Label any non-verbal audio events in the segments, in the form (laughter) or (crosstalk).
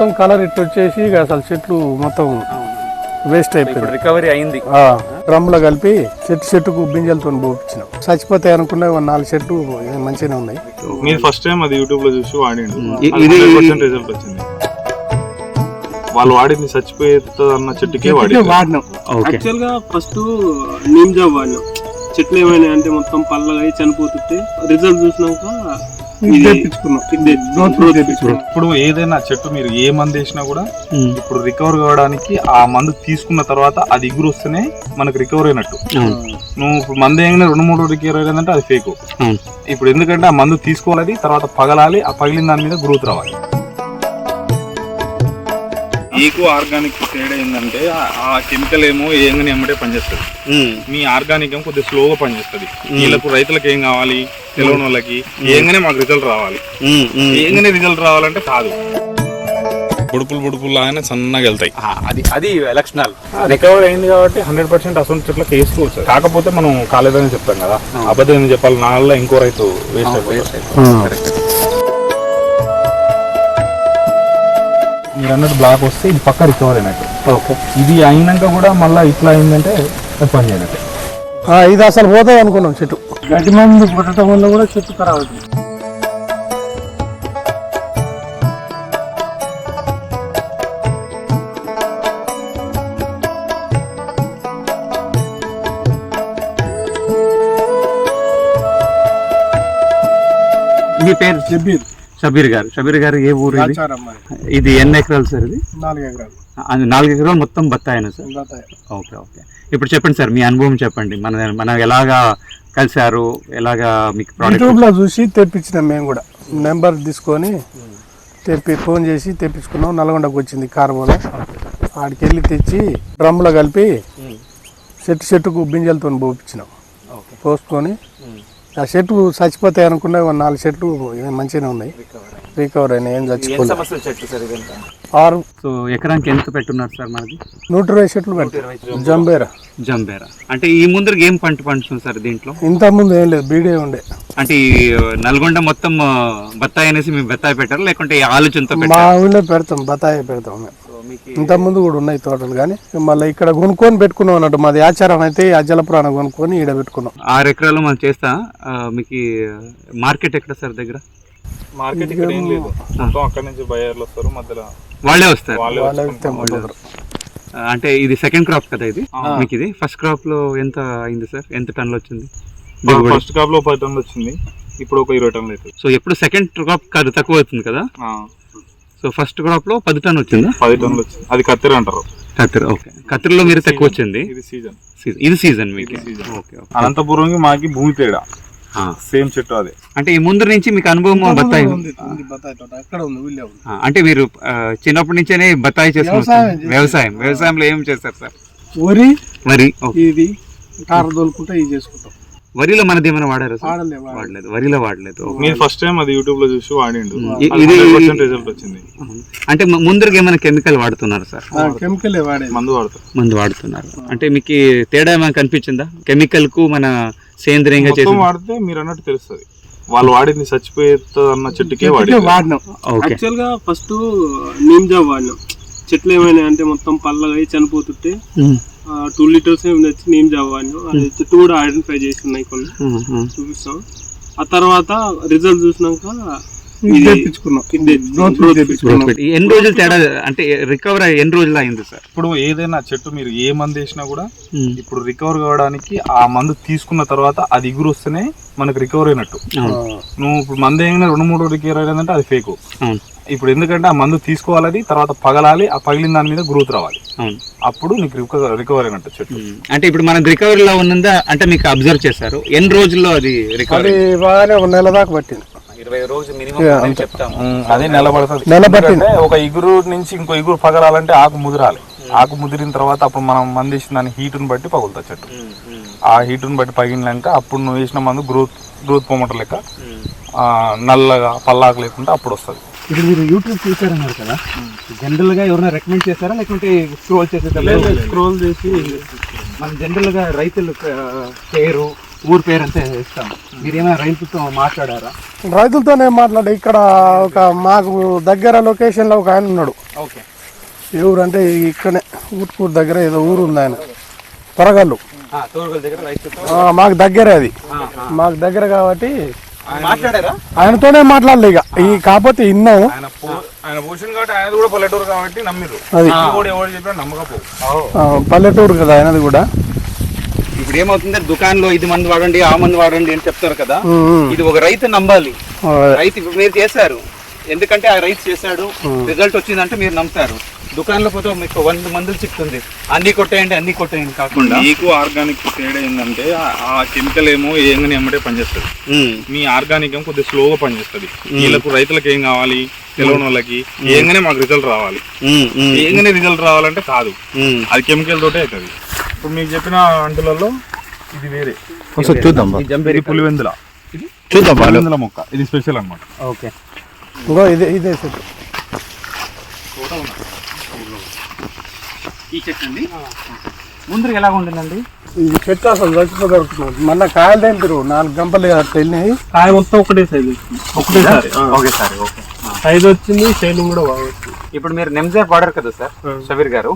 మొత్తం కలర్ ఇట్టు వచ్చేసి ఇక అసలు చెట్లు మొత్తం వేస్ట్ అయిపోయింది రికవరీ అయింది. ఆ, డ్రమ్లో కలిపి చెట్టు చెట్టుకు బింజలతో పోపించినాం. చచ్చిపోతాయి అనుకున్నా నాలుగు చెట్లు మంచిగానే ఉన్నాయి. మీరు ఫస్ట్ టైం అది యూట్యూబ్లో చూసి వాడిండు రిజల్ట్ వచ్చింది. వాళ్ళు వాడింది చచ్చిపోతుంది అన్న చెట్టుకే వాడి వాడినాం. యాక్చువల్గా ఫస్ట్ నీమ్ జాబ్ వాడినాం. చెట్లు ఏమైనా అంటే మొత్తం పల్లగా అయి చనిపోతుంటే రిజల్ట్ చూసినాక ఇప్పుడు ఏదైనా చెట్టు మీరు ఏ మందు వేసినా కూడా ఇప్పుడు రికవర్ కావడానికి ఆ మందు తీసుకున్న తర్వాత అది ఎగురు వస్తేనే మనకు రికవర్ అయినట్టు. నువ్వు ఇప్పుడు మందు వేయగానే రెండు మూడు రికవర్ అయిందంటే అది ఫేక్. ఇప్పుడు ఎందుకంటే ఆ మందు తీసుకోవాలి తర్వాత పగలాలి ఆ పగిలిన దాని మీద గ్రోత్ రావాలి. ఈకో ఆర్గానిక్ తేడా ఏంటంటే ఆ- కెమికల్ ఏమో ఏంగానే ఎమ్మటే పనిచేస్తుంది. మీ ఆర్గానిక్ ఏమో కొద్దిగా స్లోగా పనిచేస్తుంది. వీళ్ళకు రైతులకు ఏం కావాలి? తెలియని వాళ్ళకి ఏంగానే మాకు రిజల్ట్ రావాలి. ఏంగానే రిజల్ట్ రావాలంటే కాదు. బుడుపులు బుడుపులు లాగానే సన్నగా వెళ్తాయి. అది అది లక్షణాలు. రికవర్ అయింది కాబట్టి హండ్రెడ్ పర్సెంట్ అసలు చెట్లకు వేసుకోవచ్చు కాకపోతే మనం కాలేదని చెప్తాం కదా. అబద్ధం చెప్పాలి? నా వల్ల ఇంకో రైతు వేస్ట్ అయిపోతుంది మీరు అన్నట్టు బ్లాక్ వస్తే ఇది పక్క రికవర్ అయినట్టు. ఓకే. ఇది అయినాక కూడా మళ్ళీ ఇట్లా అయిందంటే పని చేయనట్టు. ఆ, ఇది అసలు పోతాయి అనుకున్నాం చెట్టు. గడ్డి మందు కొట్టడం వల్ల కూడా చెట్టు ఖరాబ్ అవుతుంది మీ పేరు? షబీర్ షబీర్ గారు. షబీర్ గారు ఏ ఊరు ఇది? ఇది ఎన్ని ఎకరాలు సార్ ఇది? నాలుగు ఎకరాలు. అది నాలుగు ఎకరాలు మొత్తం బత్తాయినా సార్? బత్తాయి. Okay okay. ఇప్పుడు చెప్పండి సార్ మీ అనుభవం చెప్పండి. మన మనం ఎలాగా కలిసారు ఎలాగా మీకు ప్రోడక్ట్ యూట్యూబ్లో చూసి తెప్పించినాం మేము కూడా. నెంబర్ తీసుకొని తెప్పి ఫోన్ చేసి తెప్పించుకున్నాం. నల్గొండకు వచ్చింది కారుమూల ఆడికి వెళ్ళి తెచ్చి డ్రమ్లో కలిపి చెట్టు చెట్టుకు బింజలతో పోపించినాం పోసుకొని ఆ చెట్టు చచ్చిపోతాయి అనుకున్నా ఒక నాలుగు చెట్లు మంచిగానే ఉన్నాయి. రికవర్ అయినాయి ఏం చచ్చిపోలేదు ఆరు. సో ఎకరానికి ఎంత పెట్టున్నారు సార్ మనది? నూట ఇరవై చెట్లు పెట్టి జంబేరా. జంబేరా. అంటే ఈ ముందర ఏం పంట పండుతుంది సార్ దీంట్లో? ఇంత ముందు ఏం లేదు బీడే ఉండే. అంటే ఈ నల్గొండ మొత్తం బత్తాయి అనేసి మేము బత్తాయి పెట్టారు? లేకుంటే ఈ ఆలోచనతో మా పెట్టారు? ఊళ్ళో పెడతాం బతాయి పెడతాం మేము. ఇంత ముందు కూడా ఉన్నాయి తోటలు కానీ. మళ్ళీ ఇక్కడ కొనుక్కొని పెట్టుకున్నాం అన్నట్టు. మాది ఆచారం అయితే ఈ అజ్జల పురాణం కొనుక్కొని ఈడ పెట్టుకున్నాం. ఆరు ఎకరాలు మనం చేస్తా మీకు మార్కెట్ ఎక్కడ సార్ దగ్గర? మార్కెట్ ఇక్కడ ఏం లేదు. మొత్తం అక్కడ నుంచి బయర్లు వస్తారు మధ్యలో వాళ్ళే వస్తారు? వాళ్ళే. ఆ, అంటే ఇది సెకండ్ క్రాప్ కదా ఇది? మీకు ఇది? ఫస్ట్ క్రాప్లో ఎంత అయింది సార్? ఎంత టన్నులు వచ్చింది? ఫస్ట్ కాప్లో పది టన్నులు వచ్చింది. ఇప్పుడు ఒక ఇరవై టన్నులు అవుతుంది సో ఎప్పుడు సెకండ్ క్రాప్ కాదు తక్కువ అవుతుంది కదా? ఆ, సో ఫస్ట్ క్రాప్లో పది టన్ను వచ్చిందా? పది టన్నులు వచ్చింది. అది కత్తిరి అంటారు. కత్తిరి ఓకే. కత్తిరిలో మీరు తక్కువ వచ్చింది? ఇది సీజన్ సీజన్ ఇది సీజన్ మీకు. Okay okay. అనంతపురంకి మాకి భూమి తేడా ఆ. సేమ్ చెట్టు అదే. అంటే ఈ ముందు నుంచి మీకు అనుభవం బత్తాయి ఉంది, ఉంది? బత్తాయి తోట. ఎక్కడ ఉంది ఊళ్ళో ఉంది. ఆ, అంటే మీరు చిన్నప్పటి నుంచేనే బత్తాయి చేస్తున్నారు వ్యవసాయం వ్యవసాయంలో ఏం చేస్తారు సార్? వరి వరి ఓకే. ఇది కార దొలుకుంటే ఇది చేసుకుంటాం. వరిలో మనది ఏమైనా వాడారా వాడలేదు. వరిలో వాడలేదు. మీరు ఫస్ట్ టైం అది యూట్యూబ్లో చూసి వాడిండు. ఇది రిజల్ట్ వచ్చింది. అంటే ము- ముందరగా ఏమైనా కెమికల్ వాడుతున్నారు సార్? ఆ, కెమికలే మందు వాడతారు. మందు వాడుతున్నారు. అంటే మీకు తేడా ఏమైనా కనిపించిందా? కెమికల్కు మన సేంద్రియంగా మొత్తం చేసి వాడితే మీరు అన్నట్టు తెలుస్తుంది. వాళ్ళు వాడింది చచ్చిపోతుంది అన్న చెట్టుకే వాడి వాడినాం. యాక్చువల్గా ఫస్ట్ నీమ్ జాబ్ వాడినాం. చెట్లు ఏమైనా అంటే మొత్తం పల్లగా అయి చనిపోతుంటే టూ లీటర్స్ ఏమి తెచ్చి నీమ్ జాబ్ వాడినాం అది చెట్టు కూడా ఐడెంటిఫై చేసి ఉన్నాయి కొన్ని. ఉమ్, ఉమ్. చూపిస్తాం. ఆ తర్వాత రిజల్ట్ చూసినాక ఎన్ని రోజులు తేడా అంటే రికవర్ ఎన్ని రోజులు అయింది సార్? ఇప్పుడు ఏదైనా చెట్టు మీరు ఏ మందు వేసినా కూడా ఇప్పుడు రికవర్ కావడానికి ఆ మందు తీసుకున్న తర్వాత అది ఎగురు వస్తేనే మనకు రికవర్ అయినట్టు. నువ్వు ఇప్పుడు మందు వేయగానే రెండు మూడు రికవర్ అయిందంటే అది ఫేక్ ఇప్పుడు ఎందుకంటే ఆ మందు తీసుకోవాలి తర్వాత పగలాలి ఆ పగిలిన దాని మీద గ్రోత్ రావాలి. అవును. అప్పుడు నీకు రికవర్ రికవర్ అయినట్టు చెట్టు. అంటే ఇప్పుడు మన రికవరీలో ఉన్నదా అంటే మీకు అబ్జర్వ్ చేశారు. ఎన్ని రోజుల్లో అది రికవరీ అది బాగానే ఒక నెల దాకా పట్టింది. ఇరవై మినిమం. చెప్తాము. అదే నెలబడుతుంది ఒక ఇగురు నుంచి ఇంకో ఇగురు పగలాలంటే ఆకు ముదిరాలి. ఆకు ముదిరిన తర్వాత అప్పుడు మనం మందు వేసిన దాని హీటుని బట్టి పగులుతుంది చెట్టు. ఆ హీటుని బట్టి పగిలినాక అప్పుడు నువ్వు వేసిన మందు గ్రోత్ గ్రోత్ పొమట లెక్క ఆ, నల్లగా పల్లాకు లేకుండా అప్పుడు వస్తుంది. ఇప్పుడు మీరు యూట్యూబ్ చూసారన్నారు కదా. జనరల్గా ఎవరైనా రికమెండ్ చేశారా? లేకుంటే స్క్రోల్ చేసేదా స్క్రోల్ చేసి మనం జనరల్గా రైతులు పేరు ఊరు పేరు అంతా ఇస్తాం. మీరు ఏమైనా రైతులతో మాట్లాడారా? రైతులతోనే మాట్లాడే ఇక్కడ ఒక మాకు దగ్గర లొకేషన్లో ఒక ఆయన ఉన్నాడు. ఓకే. ఏ ఊరు అంటే ఇక్కడనే ఊట్కూరు దగ్గర ఏదో ఊరు ఉంది ఆయన. త్వరగల్లు మాకు దగ్గరే అది. మాకు దగ్గర కాబట్టి మాట్లాడారా? ఆయనతోనే మాట్లాడలే ఇక. ఈ కాకపోతే ఇన్నాం ఆయన పో- ఆయన పోషన్ కాబట్టి ఆయన కూడా పల్లెటూరు కాబట్టి నమ్మిరు. అది. ఇది కూడా ఎవరు చెప్పినా నమ్మకపో. ఆ, పల్లెటూరు కదా ఆయనది కూడా. ఇప్పుడు ఏమవుతుంది దుకాణంలో ఇది మందు వాడండి ఆ మందు వాడండి అని చెప్తారు కదా. ఉమ్, ఉమ్. ఇది ఒక రైతు నమ్మాలి. ఆ, రైతు ఇప్పుడు మీరు చేశారు. ఎందుకంటే ఆ రైతు చేశాడు. రిజల్ట్ వచ్చిందంటే మీరు నమ్ముతారు. దుకాణంలో పోతే మీకు వంద మందులు చెప్తుంది అన్ని కొట్టేయండి అన్ని కొట్టేయండి కాకుండా. మీకు ఆర్గానిక్ తేడా ఏంటంటే ఆ- కెమికల్ ఏమో ఏంగానే ఎమ్మటే పనిచేస్తుంది. మీ ఆర్గానిక్ ఏమో కొద్దిగా స్లోగా పనిచేస్తుంది. వీళ్ళకు రైతులకు ఏం కావాలి తెలియని వాళ్ళకి ఏంగానే మాకు రిజల్ట్ రావాలి. ఏంగానే రిజల్ట్ రావాలంటే కాదు. అది కెమికల్ తోటే అవుతుంది. ఇప్పుడు మీకు చెప్పిన అంటులలో ఇది వేరే. చూద్దాం జంబేరి ఇది పులివెందుల. చూద్దాం బాలు పులివెందుల మొక్క. ఇది స్పెషల్ అన్నమాట. ఓకే. ఇదే ఇదే చెట్టు ఈ చెట్టు అండి. ముందు ఎలా ఉంటుందండి? ఈ చెట్టు అసలు చచ్చిపోగలుగుతున్నాడు మొన్న కాయలు తెంపిరు నాలుగు గంపలు వెళ్ళినాయి. కాయ మొత్తం ఒకటే సైజ్ వచ్చింది. ఒకటేసారి ఓకే సార్ ఓకే. సైజ్ వచ్చింది షైనింగ్ కూడా బాగా వచ్చింది. ఇప్పుడు మీరు నెమ్జార్ వాడారు కదా సార్ షబీర్ గారు.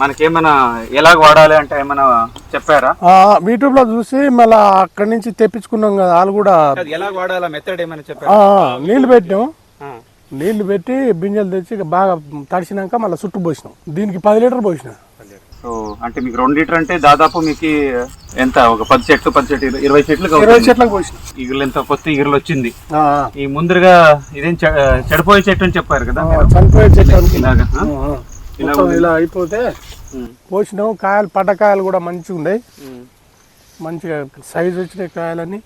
మనకేమైనా ఎలాగ వాడాలి అంటే ఏమైనా చెప్పారా? ఆ, యూట్యూబ్లో చూసి మళ్ళా అక్కడి నుంచి తెప్పించుకున్నాం కదా వాళ్ళు కూడా అది ఎలా వాడాలా మెథడ్ ఏమైనా చెప్పారా? ఆ, నీళ్ళు పెట్టినాం. నీళ్ళు పెట్టి బింజలు తెచ్చి బాగా తడిసినాక మళ్ళీ చుట్టూ పోసినాం. దీనికి పది లీటర్ పోసిన. సో అంటే మీకు రెండు లీటర్ అంటే దాదాపు మీకు ఎంత? ఒక పది చెట్లు పది చెట్లు ఇరవై- చెట్లు ఇరవై చెట్లకు పోసిన. ఈగలు ఎంత కొత్త ఈగలు వచ్చింది. ఈ ముందుగా ఇదేం చెడిపోయే చెట్టు అని చెప్పారు కదా చనిపోయే చెట్టు. ఇలాగా ఇలా అయిపోతే పోసినాం. కాయలు పడ్డ కాయలు కూడా మంచిగా ఉన్నాయి. మంచిగా సైజు వచ్చినాయి కాయలన్నీ.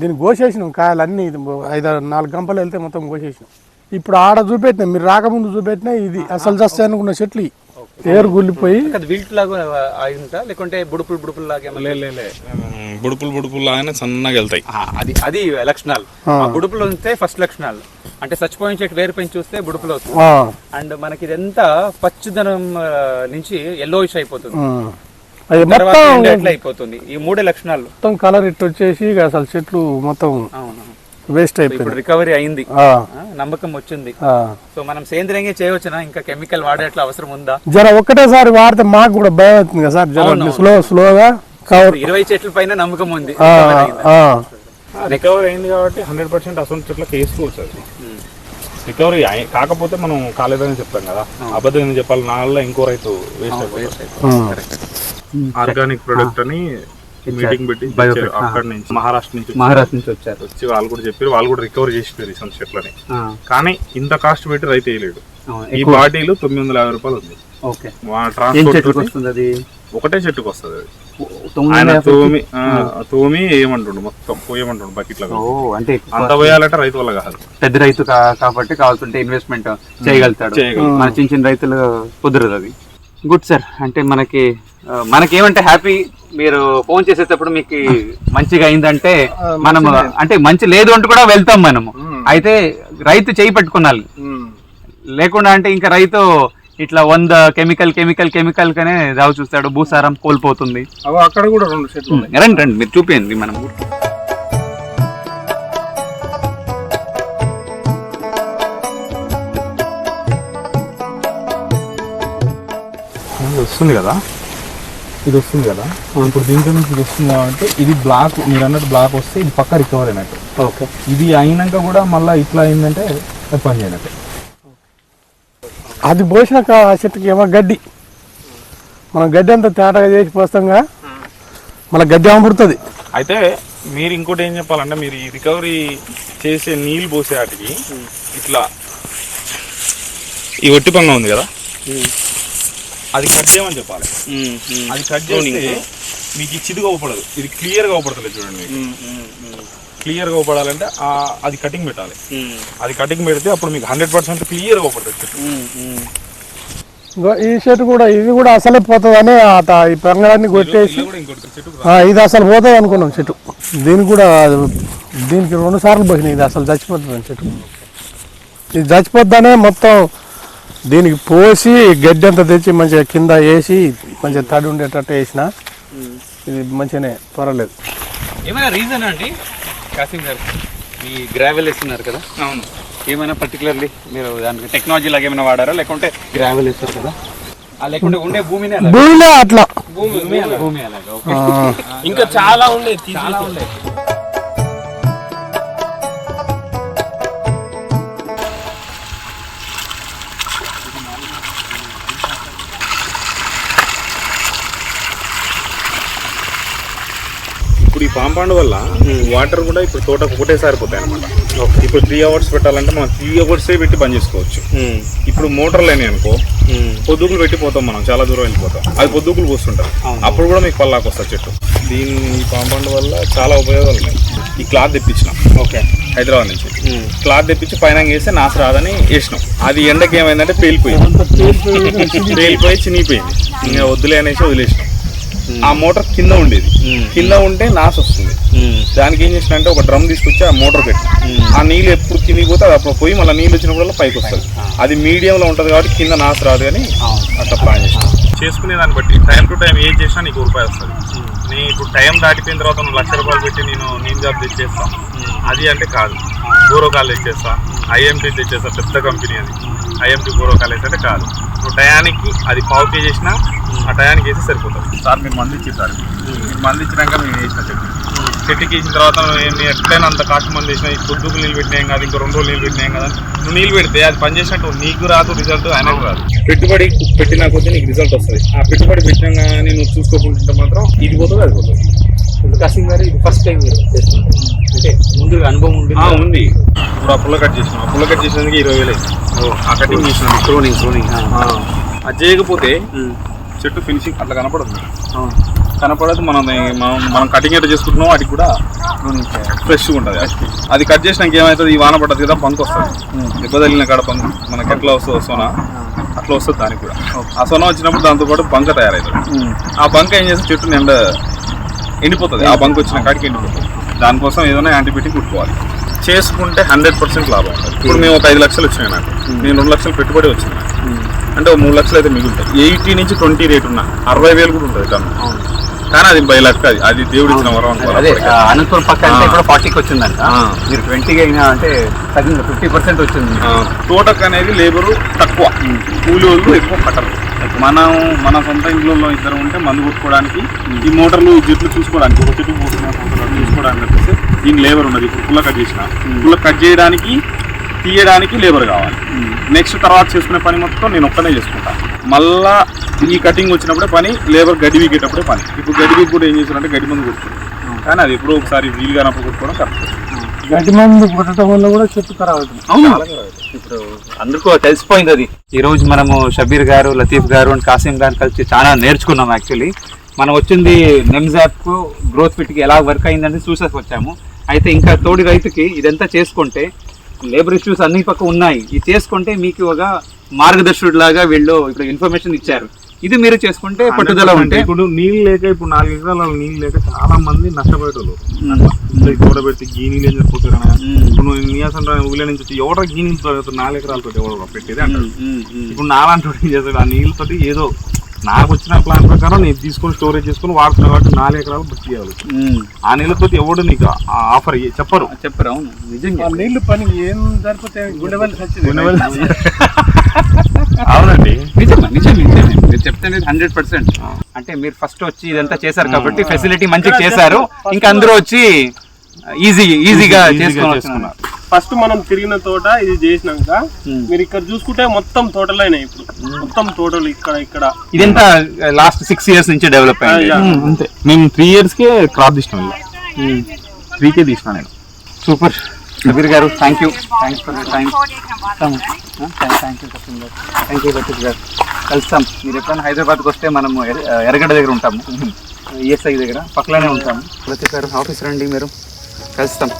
దీన్ని కోసేసినాం కాయలు అన్నీ ఇది ఐదు ఆరు నాలుగు గంపలు వెళ్తే మొత్తం కోసేసినాం. ఇప్పుడు ఆడ చూపెట్టినా మీరు రాకముందు చూపెట్టినా ఇది అసలు చస్తే అనుకున్న చెట్లు. ఏరు గుల్లిపోయి అది విల్ట్ లాగా అయిందా లేకుంటే బుడుపులు బుడుపులు లాగా ఏమన్నా? లే లే లే. ఉమ్, బుడుపులు బుడుపులు లాగానే సన్నగా వెళ్తాయి. ఆ, అది అది లక్షణాలు. బుడుపులు ఉంటే ఫస్ట్ లక్షణాలు. అంటే చచ్చిపోయిన చెట్టు వేరు పెంచి చూస్తే బుడుపులు అవుతుంది. ఆ, అండ్ మనకి ఇదంతా పచ్చదనం నుంచి ఎల్లోయిష్ అయిపోతుంది. అది మొత్తం అయిపోతుంది. ఈ మూడే లక్షణాలు. మొత్తం కలర్ ఇట్టు వచ్చేసి అసలు చెట్లు మొత్తం అవును. వేస్ట్ ఇప్పుడు అయిపోయింది. రికవరీ అయింది. నమ్మకం వచ్చింది. ఆ. సో మనం సేంద్రియంగా చేయవచ్చునా ఇంకా కెమికల్ వాడేట్ల అవసరం ఉందా? జర ఒక్కటేసారి వాడితే మాకు కూడా భయం అవుతుంది కదా సార్. జర స్లో స్లోగా కవర్ ఇరవై చెట్ల పైన నమ్మకం ఉంది. రికవరీ అయింది? కాబట్టి హండ్రెడ్ పర్సెంట్ అసలు చెట్లకు వేసుకోవచ్చు అది. రికవరీ అయి- కాకపోతే మనం కాలేదని చెప్తాం కదా. అబద్ధం ఏం చెప్పాలి? నా వల్ల ఇంకో రైతు వేస్ట్ ఆర్గానిక్ ప్రొడక్ట్ అని మీటింగ్ పెట్టి. అక్కడ నుంచి. మహారాష్ట్ర నుంచి మహారాష్ట్ర నుంచి వచ్చారు. వచ్చి వాళ్ళు కూడా చెప్పారు. వాళ్ళు కూడా రికవర్ చేసిపోయారు సొంత చెట్లని కానీ ఇంత కాస్ట్ పెట్టి రైతు వేయలేడు. ఈ. బాటిల్ తొమ్మిది వందల యాభై రూపాయలు ఉంది. ఓకే. ట్రాన్స్పోర్ట్ అది? ఒకటే చెట్టుకు వస్తుంది అది. ఆయన తోమి తోమి ఏమంటుండు మొత్తం పోయమంటుండు బకెట్ల ఓ అంటే అంత పోయాలంటే రైతు వల్ల కాదు. పెద్ద రైతు కాబట్టి కావాల్సింటే ఇన్వెస్ట్మెంట్ చేయగలుగుతాడు. చేయగలుగుతాడు. మన చిన్న చిన్న రైతులు కుదరదు అది. Good sir. అంటే మనకి ఆ, మనకేమంటే హ్యాపీ మీరు ఫోన్ చేసేటప్పుడు మీకు మంచిగా అయిందంటే మనం అంటే మంచి లేదు అంటూ కూడా వెళ్తాం మనము. అయితే రైతు చేయి పట్టుకున్నాలి లేకుండా అంటే ఇంకా రైతు ఇట్లా వంద కెమికల్ కెమికల్ కెమికల్ కనే రావు చూస్తాడు. భూసారం కోల్పోతుంది. అక్కడ కూడా రెండు రండి రండి మీరు చూపించండి మనం. వస్తుంది కదా? ఇది వస్తుంది కదా? ఇప్పుడు దీంట్లో నుంచి ఇది వస్తుంది కాబట్టి ఇది బ్లాక్ మీరు అన్నట్టు బ్లాక్ వస్తే ఇది పక్క రికవర్ అయినట్టు. ఓకే. ఇది అయినాక కూడా మళ్ళీ ఇట్లా అయిందంటే అది పని చేయనట్టు. అది పోసినాక ఆ చెట్టుకి ఏమో గడ్డి. మనం గడ్డి అంతా తేటగా చేసి పోస్తాంగా మళ్ళీ గడ్డి అమరుతుంది అయితే మీరు ఇంకోటి ఏం చెప్పాలంటే మీరు ఈ రికవరీ చేసే నీళ్ళు పోసే వాటికి ఇట్లా ఈ ఒట్టి పంగ ఉంది కదా? అది కట్ చేయమని చెప్పాలి. అది కట్ చేస్తే మీకు ఈ చిదుగా అవపడదు ఇది క్లియర్గా అవపడతలేదు చూడండి మీకు. క్లియర్గా అవపడాలంటే ఆ అది కటింగ్ పెట్టాలి. అది కటింగ్ పెడితే అప్పుడు మీకు హండ్రెడ్ పర్సెంట్ క్లియర్గా అవపడుతుంది చెట్టు. ఇంకో ఈ చెట్టు కూడా ఇది కూడా అసలే పోతుందని ఆ త- ఈ పెంగళాన్ని కొట్టేసి ఇది అసలు పోతుంది అనుకున్నాం చెట్టు. దీనికి కూడా దీనికి రెండు సార్లు పోసినాయి. ఇది అసలు చచ్చిపోతుంది చెట్టు. ఇది చచ్చిపోద్దనే మొత్తం దీనికి పోసి గడ్డి అంతా తెచ్చి మంచిగా కింద వేసి మంచిగా తడి ఉండేటట్టు వేసిన ఇది మంచిగానే పర్వాలేదు. ఏమైనా రీజన్ అండి? కాసిం గారు ఈ గ్రావెల్ వేస్తున్నారు కదా? అవును. ఏమైనా పర్టికులర్లీ మీరు దానికి టెక్నాలజీ లాగా ఏమైనా వాడారా? లేకుంటే గ్రావెల్ వేస్తారు కదా? ఆ లేకుంటే ఉండే భూమినే అట్లా. భూమి భూమి అలాగా ఇంకా చాలా తీసి చాలా ఉండే. పాంపాండ్ వల్ల వాటర్ కూడా ఇప్పుడు తోటకు ఒకటేసారి పోతాయి అనమాట ఇప్పుడు త్రీ అవర్స్ పెట్టాలంటే మనం త్రీ అవర్సే పెట్టి బంద్ చేసుకోవచ్చు. ఇప్పుడు మోటార్ లేని అనుకో పొద్దుకులు పెట్టి పోతాం మనం చాలా దూరం వెళ్ళిపోతాం. అది పొద్దుకులు పోస్తుంటాం అప్పుడు కూడా మీకు పల్లాకు వస్తుంది చెట్టు. దీని ఈ పాంపాండ్ వల్ల చాలా ఉపయోగాలు ఉన్నాయి. ఈ క్లాత్ తెప్పించినాం. ఓకే. హైదరాబాద్ నుంచి. క్లాత్ తెప్పించి పైన వేస్తే నాసు రాదని వేసినాం. అది ఎండకి ఏమైందంటే పేలిపోయింది. పేలిపోయి చినిగిపోయింది. ఇంకా వద్దులే అనేసి వదిలేసినాం. ఆ మోటార్ కింద ఉండేది. కింద ఉంటే నాసు వస్తుంది. దానికి ఏం చేసిన అంటే ఒక డ్రమ్ తీసుకొచ్చి ఆ మోటార్ పెట్టి. ఆ నీళ్ళు ఎప్పుడు కిందికి పోతే అది అప్పుడు పోయి మళ్ళీ నీళ్ళు వచ్చినప్పుడు పైకి వస్తుంది. అది మీడియంలో ఉంటుంది కాబట్టి కింద నాసు రాదు కానీ అట్లా ప్లాన్ చేసిన. చేసుకునే దాన్ని బట్టి టైం టు టైం ఏం చేసినా నీకు రూపాయి వస్తుంది. నేను ఇప్పుడు టైం దాటిపోయిన తర్వాత నువ్వు లక్ష రూపాయలు పెట్టి నేను నేను జాబ్ తెచ్చేస్తా. అది అంటే కాదు. బోరోకాలు తెచ్చేస్తా. ఐఎంటీ తెచ్చేస్తా పెద్ద కంపెనీ అది. ఐఎంటీ బోరోకాలు అయితే అంటే కాదు. నువ్వు టయానికి అది పావు కేజీ చేసినా ఆ టయానికి వేసి సరిపోతుంది. సార్ మీరు మంది ఇచ్చేసారు మీరు మంది ఇచ్చినాక మేము వేసిన చెట్టు చెట్టుకి ఇచ్చిన తర్వాత నేను ఎట్లయినా అంత కాస్ట్ మంది వేసినా ఈ పొద్దుకు నీళ్ళు పెట్టినాం కదా ఇంకో రెండు రోజులు నీళ్ళు పెట్టినాం కదా. నువ్వు నీళ్ళు పెడితే అది పని చేసినట్టు నీకు రాదు రిజల్ట్ ఆయనకు రాదు. పెట్టుబడి పెట్టినా కొద్దీ నీకు రిజల్ట్ వస్తుంది. ఆ పెట్టుబడి పెట్టినా కానీ నువ్వు చూసుకోకుంటుంటే మాత్రం ఇది పోతుంది అది పోతుంది. కాసిం గారు ఇది ఫస్ట్ టైం అంటే ముందు అనుభవం ఉంది ఆ, ఉంది. ఇప్పుడు ఆ పుల్ల కట్ చేసిన ఆ పుల్ల కట్ చేసినందుకు ఇరవై వేలు ఆ కటింగ్ చేసిన క్రోనింగ్ క్రోనింగ్ అది చేయకపోతే చెట్టు ఫినిషింగ్ అట్లా కనపడదు. కనపడదు మనం మనం కటింగ్ ఎట్లా చేసుకుంటున్నాం వాటికి కూడా ఫ్రెష్గా ఉంటుంది అది కట్ చేసినాక ఏమవుతుంది ఈ వాన పడ్డది కదా బంక్ వస్తుంది. దెబ్బ తగిలిన కాడ బంక్ మనకి ఎట్లా వస్తుంది సోనా? అట్లా వస్తుంది దానికి కూడా. ఆ సోనా వచ్చినప్పుడు దాంతో పాటు బంక తయారవుతుంది ఆ బంక ఏం చేస్తే చెట్టు నిండా ఎండిపోతుంది. ఆ బంక్ వచ్చిన కాడికి ఎండిపోతుంది. దానికోసం ఏదైనా యాంటీబయాటిక్ కుట్టుకోవాలి. చేసుకుంటే హండ్రెడ్ పర్సెంట్ లాభం. ఉంటుంది ఇప్పుడు మేము ఒక ఐదు లక్షలు వచ్చినాయి నాకు. నేను రెండు లక్షలు పెట్టుబడి వచ్చింది. అంటే ఒక మూడు లక్షలు అయితే మిగులుతాయి. ఎయిటీ నుంచి ట్వంటీ రేట్ ఉన్న అరవై వేలు కూడా ఉంటుంది టన్ను. కానీ అది బై లక్ అది. అది దేవుడు ఇచ్చిన వరం అదే అనంతపురం పక్క అంటే. ఇప్పుడు ఫార్టీకి వచ్చిందంట. మీరు ట్వంటీకి అయినా అంటే తగ్గింది ఫిఫ్టీ పర్సెంట్ వచ్చింది. తోటకు అనేది లేబరు తక్కువ. కూలి వాళ్ళు ఎక్కువ కట్టరు. మనం మన సొంత ఇంట్లో ఇద్దరు ఉంటే మందు కొట్టుకోవడానికి ఈ మోటార్లు ఈ చెట్లు చూసుకోవడానికి ఒక చెట్టు పోతున్నా పోతున్నా చూసుకోవడానికి వచ్చేసి దీని లేబర్ ఉన్నది. ఇప్పుడు పుల్ల కట్ చేసిన. పుల్ల కట్ చేయడానికి తీయడానికి లేబర్ కావాలి. నెక్స్ట్ తర్వాత చేసుకునే పని మొత్తం నేను ఒక్కనే చేసుకుంటా. మళ్ళా ఈ కటింగ్ వచ్చినప్పుడే పని లేబర్ గడ్డి వీకేటప్పుడే పని. ఇప్పుడు గడ్డి వీక్ కూడా ఏం చేశారంటే గడ్డి మందు కొట్టుకుంటారు కానీ అది ఎప్పుడో ఒకసారి వీలు కానప్పుడు కొట్టుకోవడం కరెక్ట్ గడ్డి మందు కొట్టడం వల్ల కూడా చెట్టు ఖరాబ్ అవుతుంది. అవును. ఇప్పుడు అందరికీ తెలిసిపోయింది అది. ఈ రోజు మనము షబీర్ గారు లతీఫ్ గారు అండ్ కాసిం గారు కలిసి చాలా నేర్చుకున్నాం యాక్చువల్లీ మనం వచ్చింది నెమ్స్ యాప్ గ్రోత్ ఫిట్కి ఎలా వర్క్ అయిందని చూసేసి వచ్చాము. అయితే ఇంకా తోడి రైతుకి ఇదంతా చేసుకుంటే లేబర్ ఇష్యూస్ అన్ని పక్క ఉన్నాయి. ఇది చేసుకుంటే మీకు ఒక మార్గదర్శకుడు లాగా వీళ్ళు ఇప్పుడు ఇన్ఫర్మేషన్ ఇచ్చారు. ఇది మీరు చేసుకుంటే పట్టుదల ఉంటే. ఇప్పుడు నీళ్ళు లేక ఇప్పుడు నాలుగు ఎకరాల నీళ్ళు లేక చాలా మంది నష్టపోయేటోళ్ళు. కూడబెట్టి గీ నీళ్ళు ఏం చెప్పిపోతారు ఇప్పుడు నువ్వు నియాసం ఊళ్ళో నుంచి వచ్చి ఎవరో గీ నీళ్ళు తాగుతారు నాలుగు ఎకరాలతో ఎవరో పెట్టేది అంటారు. ఇప్పుడు నాలాంటి ఏం చేస్తాడు? ఆ నీళ్ళతోటి ఏదో నాకు వచ్చిన ప్లాన్ ప్రకారం నేను తీసుకొని స్టోరేజ్ చేసుకొని వాడుతున్నా కాబట్టి నాలుగు ఎకరాలు బుక్ చేయాలి. ఆ నీళ్ళతో ఎవడు నీకు ఆ ఆఫర్ చెప్పరు. చెప్పరు అవును. నిజంగా. ఆ నీళ్ళు పని ఏం సరిపోతే గుండె వెళ్ళి సచ్చింది. (laughs) అవునండి. నిజమే నిజమే నిజమే. మీరు చెప్తే హండ్రెడ్ పర్సెంట్. అంటే మీరు ఫస్ట్ వచ్చి ఇదంతా చేశారు కాబట్టి ఫెసిలిటీ మంచిగా చేశారు. ఇంకా అందరూ వచ్చి ఈజీ ఈజీగా చేసుకున్నారు ఫస్ట్ మనం తిరిగిన తోట ఇది చేసినాక మీరు ఇక్కడ చూసుకుంటే మొత్తం తోటలైనా ఇప్పుడు. మొత్తం తోటలు ఇక్కడ ఇక్కడ. ఇదంతా లాస్ట్ సిక్స్ ఇయర్స్ నుంచి డెవలప్ అయింది. యా. అంతే. మేము త్రీ ఇయర్స్కే క్రాప్ తీసినాం ఇలా త్రీకే తీసిన నేను. Super Kabir garu thank you thanks for time thank you thank you Latif garu. కలుస్తాం. మీరు ఎప్పుడైనా హైదరాబాద్కి వస్తే మనము ఎర- ఎర్రగడ్డ దగ్గర ఉంటాము. ఈఎస్ఐ దగ్గర పక్కలోనే ఉంటాము. గారు ఆఫీస్ రండి మీరు. కలుస్తాం.